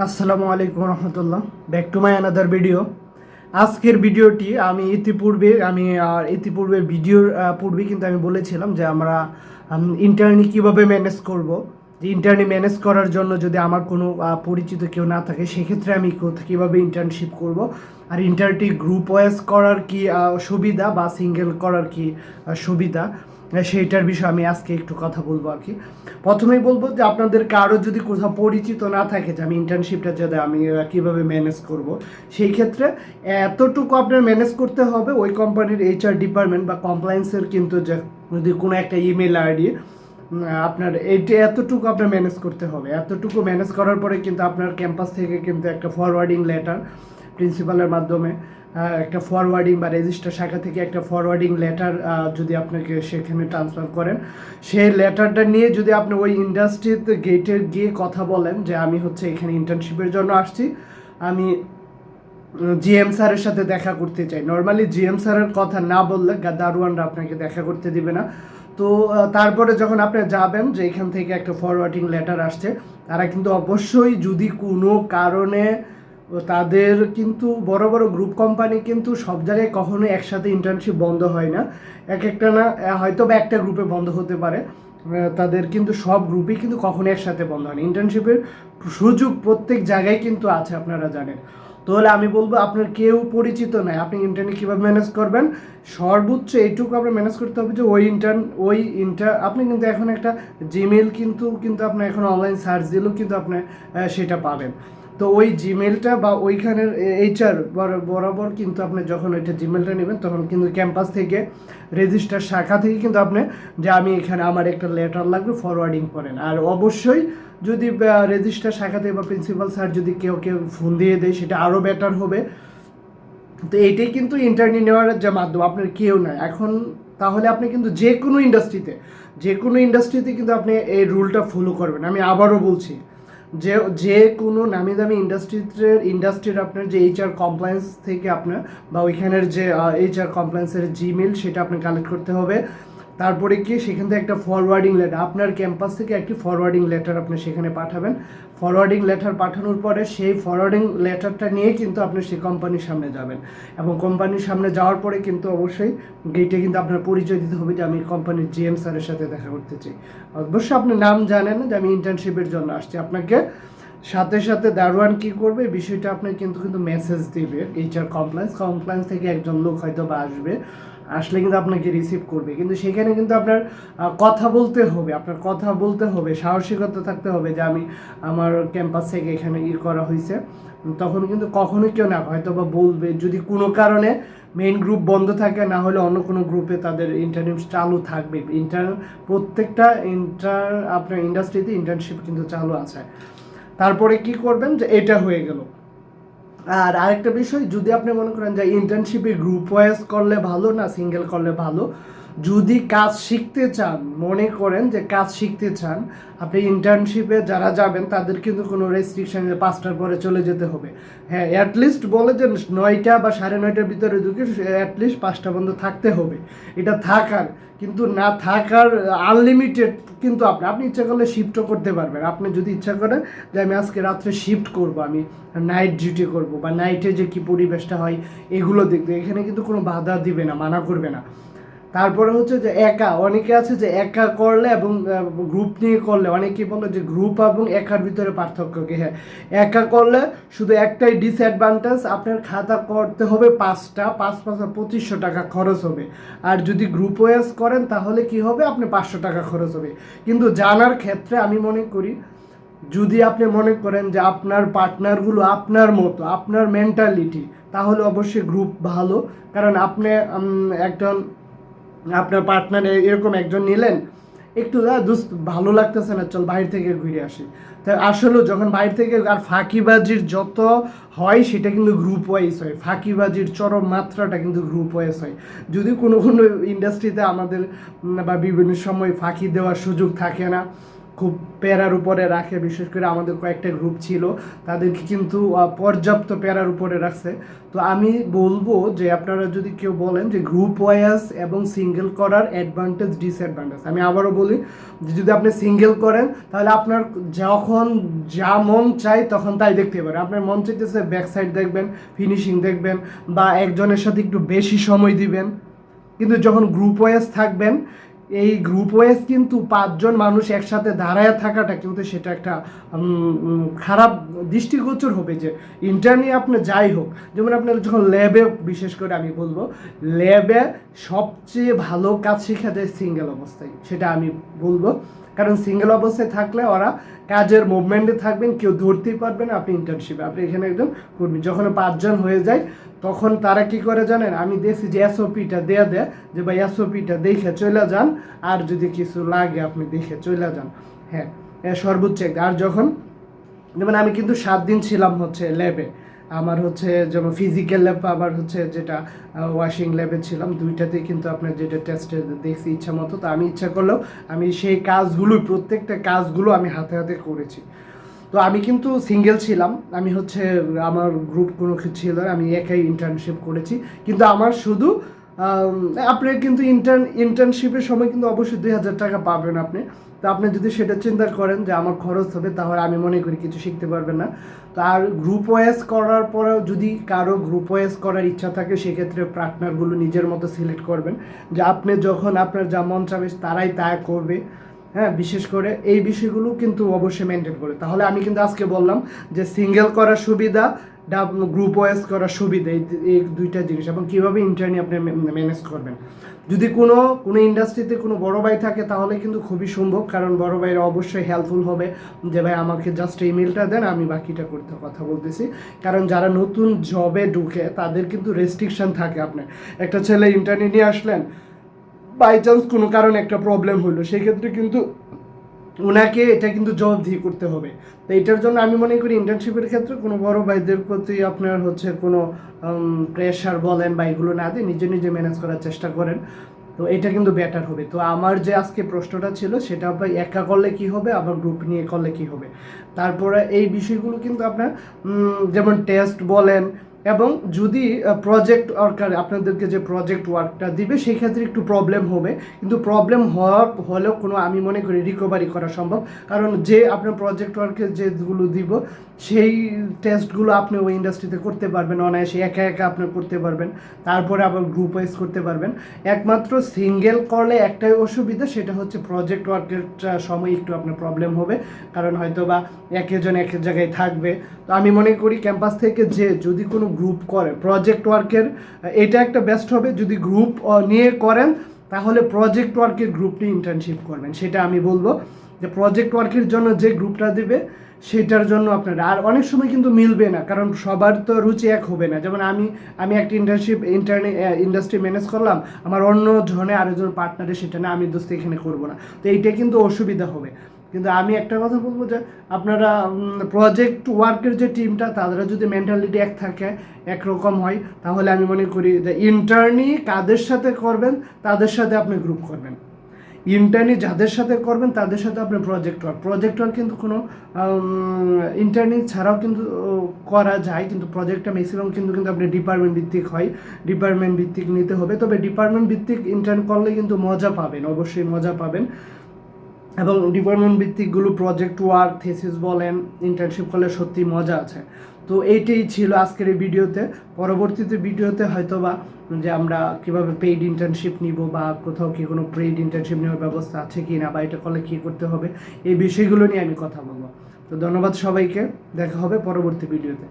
আসসালামু আলাইকুম রহমতুল্লাহ। Back to my another video আজকের ভিডিওটি আমি ইতিপূর্বে, আমি আর ইতিপূর্বের ভিডিওর পূর্বে কিন্তু আমি বলেছিলাম যে আমরা ইন্টারনি কীভাবে ম্যানেজ করব। যে ইন্টারনি ম্যানেজ করার জন্য যদি আমার কোনো পরিচিত কেউ না থাকে, সেক্ষেত্রে আমি কীভাবে ইন্টার্নশিপ করব? আর ইন্টারটি গ্রুপ ওয়াইজ করার কি সুবিধা বা সিঙ্গেল করার কি সুবিধা? সেইটার বিষয়ে আমি আজকে একটু কথা বলব আর কি। প্রথমেই বলব যে আপনাদের কারও যদি কোথাও পরিচিত না থাকে যে আমি ইন্টার্নশিপটা যদি আমি কীভাবে ম্যানেজ করব, সেই ক্ষেত্রে এতটুকু আপনার ম্যানেজ করতে হবে। ওই কোম্পানির এইচআর ডিপার্টমেন্ট বা কমপ্লায়েন্সের কিন্তু যদি কোনো একটা ইমেল আইডি আপনার এইটা এতটুকু আপনার ম্যানেজ করতে হবে। এতটুকু ম্যানেজ করার পরে কিন্তু আপনার ক্যাম্পাস থেকে কিন্তু একটা ফরওয়ার্ডিং লেটার প্রিন্সিপালের মাধ্যমে একটা ফরওয়ার্ডিং বা রেজিস্টার শাখা থেকে একটা ফরওয়ার্ডিং লেটার যদি আপনাকে সেখানে ট্রান্সফার করেন। সেই লেটারটা নিয়ে যদি আপনি ওই ইন্ডাস্ট্রিতে গেটে গিয়ে কথা বলেন যে আমি হচ্ছে এখানে ইন্টার্নশিপের জন্য আসছি, আমি জিএম স্যারের সাথে দেখা করতে চাই। নর্মালি জিএম স্যারের কথা না বললে দারোয়ানরা আপনাকে দেখা করতে দিবে না। তো তারপরে যখন আপনি যাবেন যে এখান থেকে একটা ফরওয়ার্ডিং লেটার আসছে, তারা কিন্তু অবশ্যই যদি কোনো কারণে তাদের কিন্তু বড় বড় গ্রুপ কোম্পানি কিন্তু সব জায়গায় কখনো একসাথে ইন্টার্নশিপ বন্ধ হয় না। এক একটা না হয়তো বা একটা গ্রুপে বন্ধ হতে পারে। তাদের কিন্তু সব গ্রুপই কিন্তু কখনো একসাথে বন্ধ হয় না। ইন্টার্নশিপের সুযোগ প্রত্যেক জায়গায় কিন্তু আছে, আপনারা জানেন। তাহলে আমি বলব, আপনার কেউ পরিচিত নাই। আপনি ইন্টার্নে কীভাবে ম্যানেজ করবেন? সর্বোচ্চ এইটুকু আপনার ম্যানেজ করতে হবে যে, ওই ইন্টার্ন ওই ইন্টার আপনি কিন্তু এখন একটা জিমেল কিন্তু কিন্তু আপনি এখন অনলাইন সার্চ দিলেও কিন্তু আপনি সেটা পাবেন। তো ওই জিমেলটা বা ওইখানের এইচআর বরাবর কিন্তু আপনি যখন ওইটা জিমেলটা নেবেন, তখন কিন্তু ক্যাম্পাস থেকে রেজিস্টার শাখা থেকে কিন্তু আপনি যে আমি এখানে আমার একটা লেটার লাগবে ফরওয়ার্ডিং করেন। আর অবশ্যই যদি রেজিস্টার শাখাতে বা প্রিন্সিপাল স্যার যদি কেউ কেউ ফোন দিয়ে দেয়, সেটা আরও বেটার হবে। তো এটাই কিন্তু ইন্টারনি নেওয়ার যে মাধ্যম, আপনার কেউ নাই এখন তাহলে আপনি কিন্তু যে কোনো ইন্ডাস্ট্রিতে যে কোনো ইন্ডাস্ট্রিতে কিন্তু আপনি এই রুলটা ফলো করবেন। আমি আবারও বলছি যে যে কোনো নামি দামি ইন্ডাস্ট্রিতে ইন্ডাস্ট্রির আপনার যে এইচআর কমপ্লায়েন্স থেকে আপনার বা ওইখানের যে এইচআর কমপ্লায়েন্সের জিমেল সেটা আপনি কালেক্ট করতে হবে। তারপরে কি সেখান থেকে একটা ফরওয়ার্ডিং লেটার আপনার ক্যাম্পাস থেকে একটি ফরওয়ার্ডিং লেটার আপনি সেখানে পাঠাবেন। ফরওয়ার্ডিং লেটার পাঠানোর পরে সেই ফরওয়ার্ডিং লেটারটা নিয়ে কিন্তু আপনি সেই কোম্পানির সামনে যাবেন। এবং কোম্পানির সামনে যাওয়ার পরে কিন্তু অবশ্যই গেটে কিন্তু আপনার পরিচয় দিতে হবে যে আমি কোম্পানির জিএম স্যারের সাথে দেখা করতে চাই। অবশ্যই আপনি নাম জানেন যে আমি ইন্টার্নশিপের জন্য আসছি। আপনাকে সাথে সাথে দারোয়ান কি করবে? বিষয়টা আপনার কিন্তু কিন্তু মেসেজ দিবে এইচআর কমপ্লায়েন্স কমপ্লায়েন্স থেকে একজন লোক হয়তো বা আসবে, আসলে কিন্তু আপনাকে রিসিভ করবে। কিন্তু সেখানে কিন্তু আপনার কথা বলতে হবে, আপনার কথা বলতে হবে, সাহসিকতা থাকতে হবে যে আমি আমার ক্যাম্পাস থেকে এখানে ই করা হয়েছে তখন কিন্তু কখনোই কেউ না, হয়তো বা বলবে, যদি কোনো কারণে মেইন গ্রুপ বন্ধ থাকে, না হলে অন্য কোনো গ্রুপে তাদের ইন্টারনেট চালু থাকবে। ইন্টার প্রত্যেকটা ইন্টার আপনার ইন্ডাস্ট্রিতে ইন্টার্নশিপ কিন্তু চালু আছে। তারপরে কি করবেন যে এটা হয়ে গেল। আর আরেকটা বিষয়, যদি আপনি মনে করেন যে ইন্টার্নশিপে গ্রুপ ওয়াইজ করলে ভালো না সিঙ্গেল করলে ভালো যদি কাজ শিখতে চান, মনে করেন যে কাজ শিখতে চান, আপনি ইন্টার্নশিপে যারা যাবেন, তাদের কিন্তু কোনো রেস্ট্রিকশন পাঁচটার পরে চলে যেতে হবে। হ্যাঁ অ্যাটলিস্ট বলে যে নয়টা বা সাড়ে নয়টার ভিতরে ঢুকে অ্যাটলিস্ট পাঁচটা পর্যন্ত থাকতে হবে। এটা থাকার, কিন্তু না থাকার আনলিমিটেড কিন্তু আপনি আপনি ইচ্ছা করলে শিফটও করতে পারবেন। আপনি যদি ইচ্ছা করেন যে আমি আজকে রাত্রে শিফট করব, আমি নাইট ডিউটি করব বা নাইটে যে কি পরিবেশটা হয়, এগুলো দেখবে। এখানে কিন্তু কোনো বাধা দিবে না, মানা করবে না। তারপরে হচ্ছে যে একা, অনেকে আছে যে একা করলে এবং গ্রুপ নিয়ে করলে অনেকে বলে যে গ্রুপ এবং একার ভিতরে পার্থক্য কি? হ্যাঁ একা করলে শুধু একটাই ডিসঅ্যাডভান্টেজ আপনার খাতা করতে হবে পাঁচটা, পাঁচ পাঁচ পঁচিশশো টাকা খরচ হবে। আর যদি গ্রুপ ওয়াইজ করেন, তাহলে কি হবে? আপনি পাঁচশো টাকা খরচ হবে। কিন্তু জানার ক্ষেত্রে আমি মনে করি, যদি আপনি মনে করেন যে আপনার পার্টনারগুলো আপনার মতো, আপনার মেন্টালিটি তাহলে অবশ্যই গ্রুপ ভালো। কারণ আপনি একজন আপনার পার্টনার এরকম একজন নিলেন, একটু ভালো লাগতেছে না, চল বাইরে থেকে ঘুরে আসি। তা আসলেও যখন বাইরে থেকে আর ফাঁকিবাজির যত হয়, সেটা কিন্তু গ্রুপ ওয়াইজ হয়। ফাঁকিবাজির চরম মাত্রাটা কিন্তু গ্রুপ ওয়াইজ হয়। যদি কোনো কোনো ইন্ডাস্ট্রিতে আমাদের বা বিভিন্ন সময় ফাঁকি দেওয়ার সুযোগ থাকে না খুব প্যারার উপরে রাখে, বিশেষ করে আমাদের কয়েকটা গ্রুপ ছিল, তাদেরকে কিন্তু পর্যাপ্ত প্যারার উপরে রাখছে। তো আমি বলব যে আপনারা যদি কেউ বলেন যে গ্রুপ ওয়াইজ এবং সিঙ্গেল করার অ্যাডভান্টেজ ডিসঅ্যাডভান্টেজ আমি আবারও বলি যে যদি আপনি সিঙ্গেল করেন, তাহলে আপনার যখন যা মন চায় তখন তাই দেখতে পারেন। আপনার মন চাইতেছে ব্যাক সাইড দেখবেন ফিনিশিং দেখবেন, বা একজনের সাথে একটু বেশি সময় দিবেন। কিন্তু যখন গ্রুপ ওয়াইজ থাকবেন এই গ্রুপ ওয়াইজ কিন্তু পাঁচজন মানুষ একসাথে দাঁড়ায় থাকাটা কিন্তু সেটা একটা খারাপ দৃষ্টিগোচর হবে যে ইন্টারনি আপনি যাই হোক, যেমন আপনার যখন ল্যাবে বিশেষ করে আমি বলব ল্যাবে সবচেয়ে ভালো কাজ শেখা যায় সিঙ্গেল অবস্থায়, সেটা আমি বলব। কারণ সিঙ্গেল অবস্থায় থাকলে ওরা কাজের মুভমেন্টে থাকবেন, কেউ ধরতেই পারবেন আপনি ইন্টার্নশিপে আপনি এখানে একদম কর্মী, যখন পাঁচজন হয়ে যায় তখন তারা কি করে জানেন? আমি দেখছি যে এসওপিটা দেয়া দেয়, যে ভাই এসওপিটা দেখে চলে যান, আর যদি কিছু লাগে আপনি দেখে চলে যান। হ্যাঁ সর্বোচ্চ আর যখন, যেমন আমি কিন্তু সাত দিন ছিলাম হচ্ছে ল্যাবে আমার হচ্ছে যেমন ফিজিক্যাল ল্যাব আবার হচ্ছে যেটা ওয়াশিং ল্যাবে ছিলাম দুইটাতেই কিন্তু আপনার যেটা টেস্টে দেখছি ইচ্ছা মতো, তো আমি ইচ্ছা করলেও আমি সেই কাজগুলো প্রত্যেকটা কাজগুলো আমি হাতে হাতে করেছি। তো আমি কিন্তু সিঙ্গেল ছিলাম। আমি হচ্ছে, আমার গ্রুপ কোনো কিছু ছিল আমি একাই ইন্টার্নশিপ করেছি। কিন্তু আমার শুধু আপনার কিন্তু ইন্টার্ন ইন্টার্নশিপের সময় কিন্তু অবশ্যই দুই হাজার টাকা পাবেন আপনি। তো আপনি যদি সেটা চিন্তা করেন যে আমার খরচ হবে, তাহলে আমি মনে করি কিছু শিখতে পারবেন না। তো আর গ্রুপ ওয়াইজ করার পরেও যদি কারও গ্রুপ ওয়াইজ করার ইচ্ছা থাকে, সেক্ষেত্রে পার্টনারগুলো নিজের মতো সিলেক্ট করবেন। যে আপনি যখন আপনার যা মন চাবে, তারাই তা করবে। হ্যাঁ বিশেষ করে এই বিষয়গুলো কিন্তু অবশ্যই মেনটেন করে। তাহলে আমি কিন্তু আজকে বললাম যে সিঙ্গেল করার সুবিধা গ্রুপ ওয়াইজ করার সুবিধা, এই দুইটা জিনিস, এবং কীভাবে ইন্টারনি আপনি ম্যানেজ করবেন। যদি কোনো কোনো ইন্ডাস্ট্রিতে কোনো বড় ভাই থাকে, তাহলে কিন্তু খুবই সম্ভব, কারণ বড় ভাইরা অবশ্যই হেল্পফুল হবে যে, ভাই, আমাকে জাস্ট ইমেলটা দেন, আমি বাকিটা করতে কথা বলতেছি। কারণ যারা নতুন জবে ঢুকে, তাদের কিন্তু রেস্ট্রিকশন থাকে আপনার। একটা ছেলে ইন্টারনি নিয়ে আসলেন বাই চান্স কোনো কারণে একটা প্রবলেম হলো সেক্ষেত্রে কিন্তু ওনাকে এটা কিন্তু জবাবদিহি করতে হবে। তো এটার জন্য আমি মনে করি ইন্টার্নশিপের ক্ষেত্রে কোনো বড় ভাইদের প্রতি আপনার হচ্ছে কোনো প্রেশার বলেন বা এগুলো না দিয়ে নিজে নিজে ম্যানেজ করার চেষ্টা করেন। তো এটা কিন্তু বেটার হবে। তো আমার যে আজকে প্রশ্নটা ছিল, সেটা আপনার একা করলে কি হবে, আবার গ্রুপ নিয়ে করলে কি হবে? তারপরে এই বিষয়গুলো কিন্তু আপনার যেমন টেস্ট বলেন এবং যদি প্রজেক্ট ওয়ার্কার আপনাদেরকে যে প্রজেক্ট ওয়ার্কটা দিবে, সেই ক্ষেত্রে একটু প্রবলেম হবে। কিন্তু প্রবলেম হওয়ার, হলেও কোনো আমি মনে করি রিকভারি করা সম্ভব। কারণ যে আপনার প্রজেক্ট ওয়ার্কের যেগুলো দিব সেই টেস্টগুলো আপনি ওই ইন্ডাস্ট্রিতে করতে পারবেন, অনায়াসে একা একা আপনি করতে পারবেন, তারপরে আবার গ্রুপ ওয়াইজ করতে পারবেন। একমাত্র সিঙ্গেল করলে একটাই অসুবিধা, সেটা হচ্ছে প্রজেক্ট ওয়ার্কের সময় একটু আপনার প্রবলেম হবে, কারণ হয়তো বা একজন এক জায়গায় থাকবে। তো আমি মনে করি ক্যাম্পাস থেকে যে যদি কোনো গ্রুপ করে প্রজেক্ট ওয়ার্কের এটা একটা বেস্ট হবে, যদি গ্রুপ নিয়ে করেন, তাহলে প্রজেক্ট ওয়ার্কের গ্রুপটি ইন্টার্নশিপ করবেন, সেটা আমি বলব। যে প্রজেক্ট ওয়ার্কের জন্য যে গ্রুপটা দেবে, সেটার জন্য আপনারা, আর অনেক সময় কিন্তু মিলবে না, কারণ সবার তো রুচি এক হবে না। যেমন আমি আমি একটা ইন্টার্নশিপ ইন্টারনে ইন্ডাস্ট্রি ম্যানেজ করলাম, আমার অন্য জনে আরেকজন পার্টনারে সেটা না আমি দোস্ত এখানে করব না। তো এইটা কিন্তু অসুবিধা হবে। কিন্তু আমি একটা কথা বলব যে, আপনারা প্রজেক্ট ওয়ার্কের যে টিমটা তাদের যদি মেন্টালিটি এক থাকে, একরকম হয়, তাহলে আমি মনে করি যে ইন্টার্নি কাদের সাথে করবেন, তাদের সাথে আপনি গ্রুপ করবেন। ইন্টার্নি যাদের সাথে করবেন, তাদের সাথে আপনি প্রজেক্ট ওয়ার্ক প্রজেক্ট ওয়ার্ক কিন্তু কোনো ইন্টার্নি ছাড়াও কিন্তু করা যায়, কিন্তু প্রজেক্টটা ম্যাক্সিমাম কিন্তু কিন্তু আপনি ডিপার্টমেন্ট ভিত্তিক হয় ডিপার্টমেন্ট ভিত্তিক নিতে হবে। তবে ডিপার্টমেন্ট ভিত্তিক ইন্টার্ন করলে কিন্তু মজা পাবেন, অবশ্যই মজা পাবেন। এবং ডিপার্টমেন্ট ভিত্তিকগুলো প্রজেক্ট ওয়ার্ক থেসিস বলেন ইন্টার্নশিপ করলে সত্যি মজা আছে। তো এইটাই ছিল আজকের এই ভিডিওতে। পরবর্তীতে ভিডিওতে হয়তো বা যে আমরা কীভাবে পেইড ইন্টার্নশিপ নিব বা কোথাও কি কোনো পেইড ইন্টার্নশিপ নেওয়ার ব্যবস্থা আছে কি না বা এটা করলে কী করতে হবে, এই বিষয়গুলো নিয়ে আমি কথা বলব। তো ধন্যবাদ সবাইকে, দেখা হবে পরবর্তী ভিডিওতে।